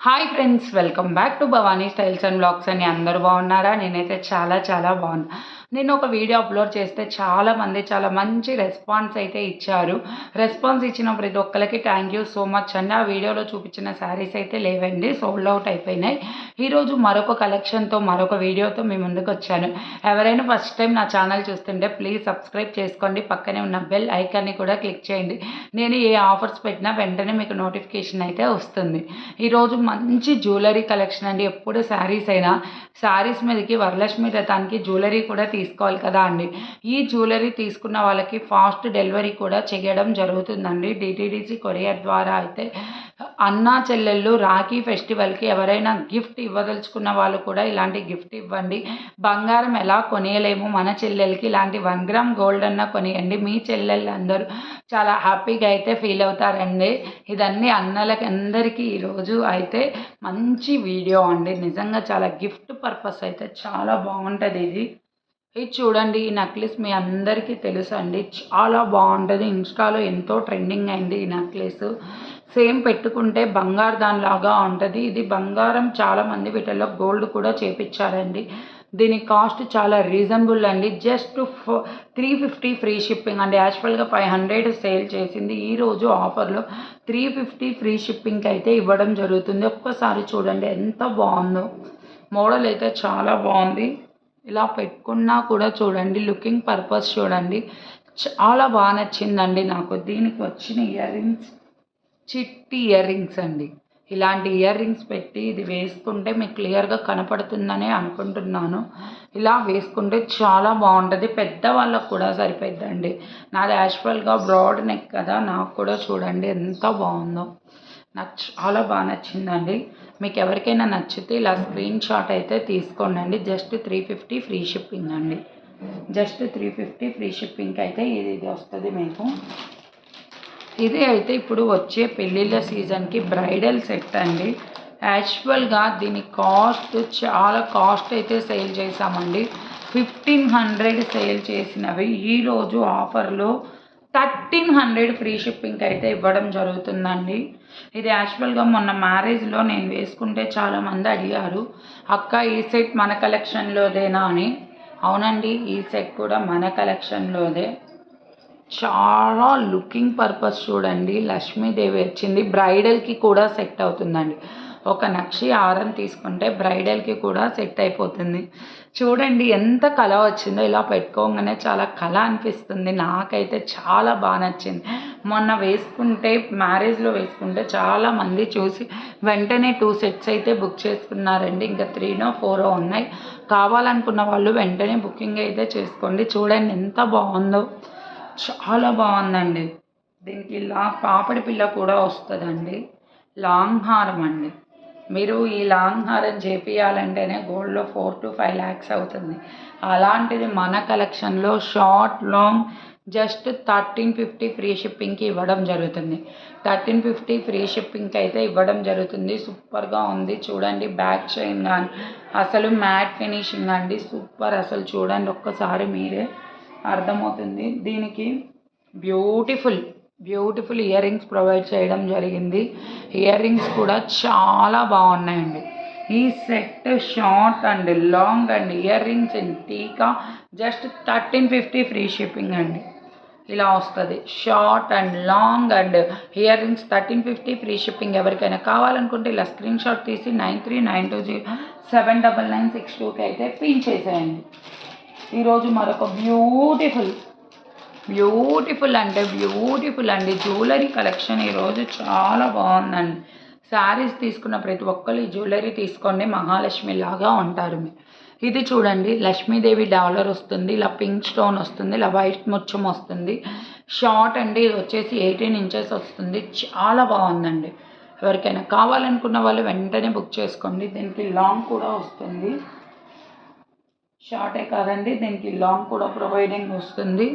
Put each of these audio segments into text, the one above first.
Hi friends welcome back to Bhavani styles and blogs అని అందరూ బాగున్నారా? నేనైతే చాలా చాలా బాగున్నా. నేను ఒక వీడియో అప్లోడ్ చేస్తే చాలామంది చాలా మంచి రెస్పాన్స్ అయితే ఇచ్చారు. రెస్పాన్స్ ఇచ్చిన ప్రతి ఒక్కరికి థ్యాంక్ యూ సో మచ్ అండి. ఆ వీడియోలో చూపించిన శారీస్ అయితే లేవండి సోల్డ్ అవుట్ అయిపోయినాయి. ఈరోజు మరొక కలెక్షన్తో మరొక వీడియోతో మీ ముందుకు వచ్చాను. ఎవరైనా ఫస్ట్ టైం నా ఛానల్ చూస్తుంటే ప్లీజ్ సబ్స్క్రైబ్ చేసుకోండి. పక్కనే ఉన్న బెల్ ఐకాన్ని కూడా క్లిక్ చేయండి. నేను ఏ ఆఫర్స్ పెట్టినా వెంటనే మీకు నోటిఫికేషన్ అయితే వస్తుంది. ఈరోజు మంచి జ్యువెలరీ కలెక్షన్ అండి. ఎప్పుడు శారీస్ అయినా శారీస్ మీదకి వరలక్ష్మి రథానికి జ్యువెలరీ కూడా తీసుకోవాలి కదా అండి. ఈ జ్యువెలరీ తీసుకున్న వాళ్ళకి ఫాస్ట్ డెలివరీ కూడా చేయడం జరుగుతుందండి. డిటీడీసీ కొరియర్ ద్వారా అయితే అన్నా చెల్లెళ్ళు రాఖీ ఫెస్టివల్కి ఎవరైనా గిఫ్ట్ ఇవ్వదలుచుకున్న వాళ్ళు కూడా ఇలాంటి గిఫ్ట్ ఇవ్వండి. బంగారం ఎలా కొనియలేము? మన చెల్లెలకి ఇలాంటి వన్ గ్రామ్ గోల్డ్ అన్న కొనియండి. మీ చెల్లెళ్ళు అందరూ చాలా హ్యాపీగా అయితే ఫీల్ అవుతారండి. ఇదన్నీ అన్నలకి అందరికీ ఈరోజు అయితే మంచి వీడియో అండి. నిజంగా చాలా గిఫ్ట్ పర్పస్ అయితే చాలా బాగుంటుంది ఇది. ఇది చూడండి ఈ నెక్లెస్ మీ అందరికీ తెలుసు అండి చాలా బాగుంటుంది. ఇన్స్టాలో ఎంతో ట్రెండింగ్ అయింది ఈ నెక్లెస్. సేమ్ పెట్టుకుంటే బంగారు దానిలాగా ఉంటుంది. ఇది బంగారం చాలామంది వీటిల్లో గోల్డ్ కూడా చేపించారండి దీని కాస్ట్ చాలా రీజనబుల్ అండి. Just three fifty free shipping అండి. యాక్చువల్గా ఫైవ్ హండ్రెడ్ సేల్ చేసింది. ఈరోజు ఆఫర్లో త్రీ ఫిఫ్టీ ఫ్రీ షిప్పింగ్కి అయితే ఇవ్వడం జరుగుతుంది. ఒక్కసారి చూడండి ఎంత బాగుందో. మోడల్ అయితే చాలా బాగుంది. ఇలా పెట్టుకున్నా కూడా చూడండి లుకింగ్ పర్పస్ చూడండి. చాలా బాగా నచ్చిందండి నాకు. దీనికి వచ్చిన ఇయర్ రింగ్స్ చిట్టి ఇయర్ రింగ్స్ అండి. ఇలాంటి ఇయర్ రింగ్స్ పెట్టి ఇది వేసుకుంటే మీకు క్లియర్గా కనపడుతుందనే అనుకుంటున్నాను. ఇలా వేసుకుంటే చాలా బాగుంటుంది. పెద్దవాళ్ళకు కూడా సరిపోద్దండి నాది యాక్చువల్గా బ్రాడ్ నెక్ కదా నాకు కూడా చూడండి ఎంత బాగుందో. నాకు చాలా బాగా నచ్చిందండి. మీకు ఎవరికైనా నచ్చితే ఇలా స్క్రీన్ షాట్ అయితే తీసుకోండి just three fifty free shipping అండి. జస్ట్ త్రీ ఫిఫ్టీ ఫ్రీ షిప్పింగ్కి అయితే ఇది ఇది వస్తుంది మీకు. ఇది అయితే ఇప్పుడు వచ్చే పెళ్ళిళ్ళ సీజన్కి బ్రైడల్ సెట్ అండి. యాక్చువల్గా దీని కాస్ట్ చాలా కాస్ట్ అయితే సేల్ చేసామండి ఫిఫ్టీన్ హండ్రెడ్ సేల్ చేసినవి. ఈరోజు ఆఫర్లో థర్టీన్ హండ్రెడ్ ఫ్రీ షిప్పింగ్కి అయితే ఇవ్వడం జరుగుతుందండి. ఇది యాక్చువల్గా మొన్న మ్యారేజ్లో నేను వేసుకుంటే చాలామంది అడిగారు అక్క ఈ సెట్ మన కలెక్షన్లోదేనా అని. అవునండి ఈ సెట్ కూడా మన కలెక్షన్లోదే చాలా లుకింగ్ పర్పస్ చూడండి. లక్ష్మీదేవి వచ్చింది. బ్రైడల్కి కూడా సెట్ అవుతుందండి. ఒక నక్షి హారం తీసుకుంటే బ్రైడల్కి కూడా సెట్ అయిపోతుంది. చూడండి ఎంత కళ వచ్చిందో ఇలా పెట్టుకోగానే చాలా కళ అనిపిస్తుంది. నాకైతే చాలా బాగా నచ్చింది. మొన్న వేసుకుంటే మ్యారేజ్లో వేసుకుంటే చాలా మంది చూసి వెంటనే టూ సెట్స్ అయితే బుక్ చేసుకున్నారండి. ఇంకా త్రీనో ఫోరో ఉన్నాయి. కావాలనుకున్న వాళ్ళు వెంటనే బుకింగ్ అయితే చేసుకోండి. చూడండి ఎంత బాగుందో. చాలా బాగుందండి. దీనికి ఇలా పాపడి పిల్ల కూడా వస్తుందండి. లాంగ్ హారం అండి. మీరు ఈ లాంగ్ హారం చేపియాలంటేనే గోల్డ్లో ఫోర్ టు ఫైవ్ ల్యాక్స్ అవుతుంది. అలాంటిది మన కలెక్షన్లో short long just thirteen fifty free షిప్పింగ్కి ఇవ్వడం జరుగుతుంది. థర్టీన్ ఫిఫ్టీ ఫ్రీ షిప్పింగ్కి అయితే ఇవ్వడం జరుగుతుంది. సూపర్గా ఉంది. చూడండి బ్యాక్ చైన్ కానీ అసలు మ్యాట్ ఫినిషింగ్ అండి. సూపర్ అసలు చూడండి ఒక్కసారి మీరే అర్థమవుతుంది. దీనికి beautiful beautiful earrings provide చేయడం జరిగింది. ఇయర్ రింగ్స్ కూడా చాలా బాగున్నాయండి. ఈ set short and long and. Earrings and టీకా just thirteen fifty free shipping అండి. ఇలా వస్తుంది. Short and long and earrings thirteen fifty free shipping ఎవరికైనా కావాలనుకుంటే ఇలా స్క్రీన్ షాట్ తీసి nine three nine two zero seven double nine six టూకి అయితే పిన్ చేసేయండి ఈరోజు మరొక బ్యూటిఫుల్ బ్యూటిఫుల్ అంటే బ్యూటిఫుల్ అండి. జ్యువెలరీ కలెక్షన్ ఈరోజు చాలా బాగుందండి. శారీస్ తీసుకున్న ప్రతి ఒక్కరు ఈ జ్యువెలరీ తీసుకోండి మహాలక్ష్మి లాగా ఉంటారు మీరు. ఇది చూడండి లక్ష్మీదేవి డాలర్ వస్తుంది ఇలా పింక్ స్టోన్ వస్తుంది ఇలా వైట్ ముచ్చం వస్తుంది. షార్ట్ అండి ఇది వచ్చేసి ఎయిటీన్ ఇంచెస్ వస్తుంది. చాలా బాగుందండి. ఎవరికైనా కావాలనుకున్న వాళ్ళు వెంటనే బుక్ చేసుకోండి. దీనికి లాంగ్ కూడా వస్తుంది. షార్టే కాదండి దీనికి లాంగ్ కూడా ప్రొవైడింగ్ వస్తుంది.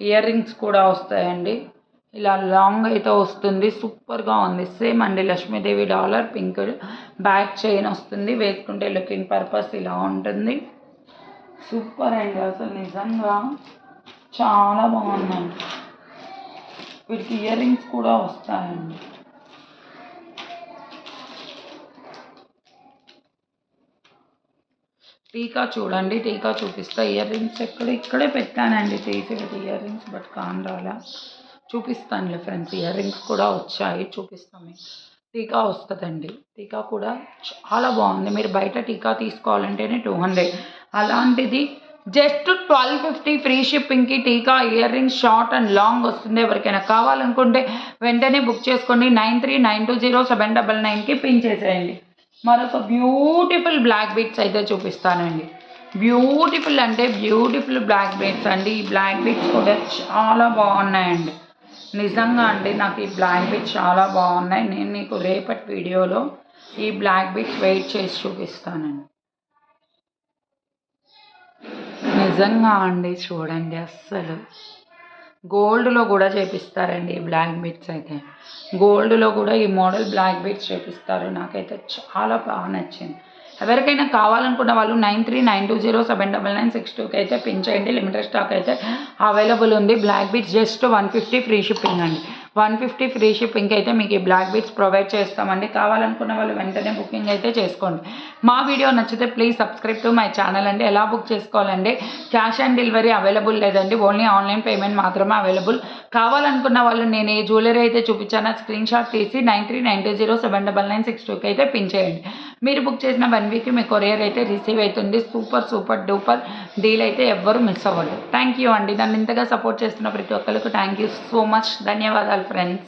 ఇయర్ రింగ్స్ కూడా వస్తాయండి. ఇలా లాంగ్ అయితే వస్తుంది. సూపర్గా ఉంది. సేమ్ అండి. Lakshmidevi dollar pink back chain వస్తుంది. వేసుకుంటే లుకింగ్ పర్పస్ ఇలా ఉంటుంది. సూపర్ అండి అసలు నిజంగా. చాలా బాగుందండి. వీటికి ఇయర్ రింగ్స్ కూడా వస్తాయండి. టీకా చూడండి టీకా చూపిస్తా. ఇయర్ రింగ్స్ ఎక్కడ ఇక్కడే పెట్టానండి తీసేది ఇయర్ రింగ్స్ బట్ కాండాలా చూపిస్తానులే ఫ్రెండ్స్ ఇయర్ రింగ్స్ కూడా వచ్చాయి చూపిస్తాము టీకా వస్తుందండి టీకా కూడా చాలా బాగుంది. మీరు బయట టీకా తీసుకోవాలంటేనే టూ హండ్రెడ్. అలాంటిది జస్ట్ ట్వెల్వ్ ఫిఫ్టీ ఫ్రీ షిప్పింగ్కి టీకా ear rings short and long వస్తుంది. ఎవరికైనా కావాలనుకుంటే వెంటనే బుక్ చేసుకోండి. Nine three nine two zero seven double నైన్కి పిన్ చేసేయండి. మరొక బ్యూటిఫుల్ బ్లాక్ బీట్స్ అయితే చూపిస్తానండి. బ్యూటిఫుల్ అంటే బ్యూటిఫుల్ బ్లాక్ బీట్స్ అండి. ఈ బ్లాక్ బీట్స్ కూడా చాలా బాగున్నాయండి. నిజంగా అండి నాకు ఈ బ్లాక్ బీట్స్ చాలా బాగున్నాయి. నేను నీకు రేపటి వీడియోలో ఈ బ్లాక్ బీట్స్ వెయిట్ చేసి చూపిస్తానండి. నిజంగా అండి చూడండి అస్సలు. గోల్డ్లో కూడా చేపిస్తారండి బ్లాక్ బీట్స్ అయితే. గోల్డ్లో కూడా ఈ మోడల్ బ్లాక్ బీట్స్ చేపిస్తారు. నాకైతే చాలా బాగా నచ్చింది. ఎవరికైనా కావాలనుకున్న వాళ్ళు nine three nine two zero seven double nine six టూకి అయితే పిన్ చేయండి. లిమిటెడ్ స్టాక్ అయితే అవైలబుల్ ఉంది. Black beads just one fifty free shipping అండి. వన్ ఫిఫ్టీ ఫ్రీ షిప్పింగ్ అయితే మీకు ఈ బ్లాక్ బీట్స్ ప్రొవైడ్ చేస్తామండి. కావాలనుకున్న వాళ్ళు వెంటనే బుకింగ్ అయితే చేసుకోండి. మా వీడియో నచ్చితే please subscribe to my channel అండి. ఎలా బుక్ చేసుకోవాలండి? క్యాష్ ఆన్ డెలివరీ అవైలబుల్ లేదండి. ఓన్లీ ఆన్లైన్ పేమెంట్ మాత్రమే అవైలబుల్ కావాలనుకున్న వాళ్ళు నేను ఏ జ్యువెలరీ అయితే చూపించానో స్క్రీన్ షాట్ తీసి nine three nine two zero seven double nine six టూకి అయితే పిన్ చేయండి. మీరు బుక్ చేసిన వన్ వీక్ మీ కొరియర్ అయితే రిసీవ్ అవుతుంది. సూపర్ సూపర్ డూపర్ డీల్ అయితే ఎవ్వరు మిస్ అవ్వదు థ్యాంక్ యూ అండి. నన్ను ఇంతగా సపోర్ట్ చేస్తున్న ప్రతి ఒక్కరికి థ్యాంక్ యూ సో మచ్. ధన్యవాదాలు ఫ్రెండ్స్.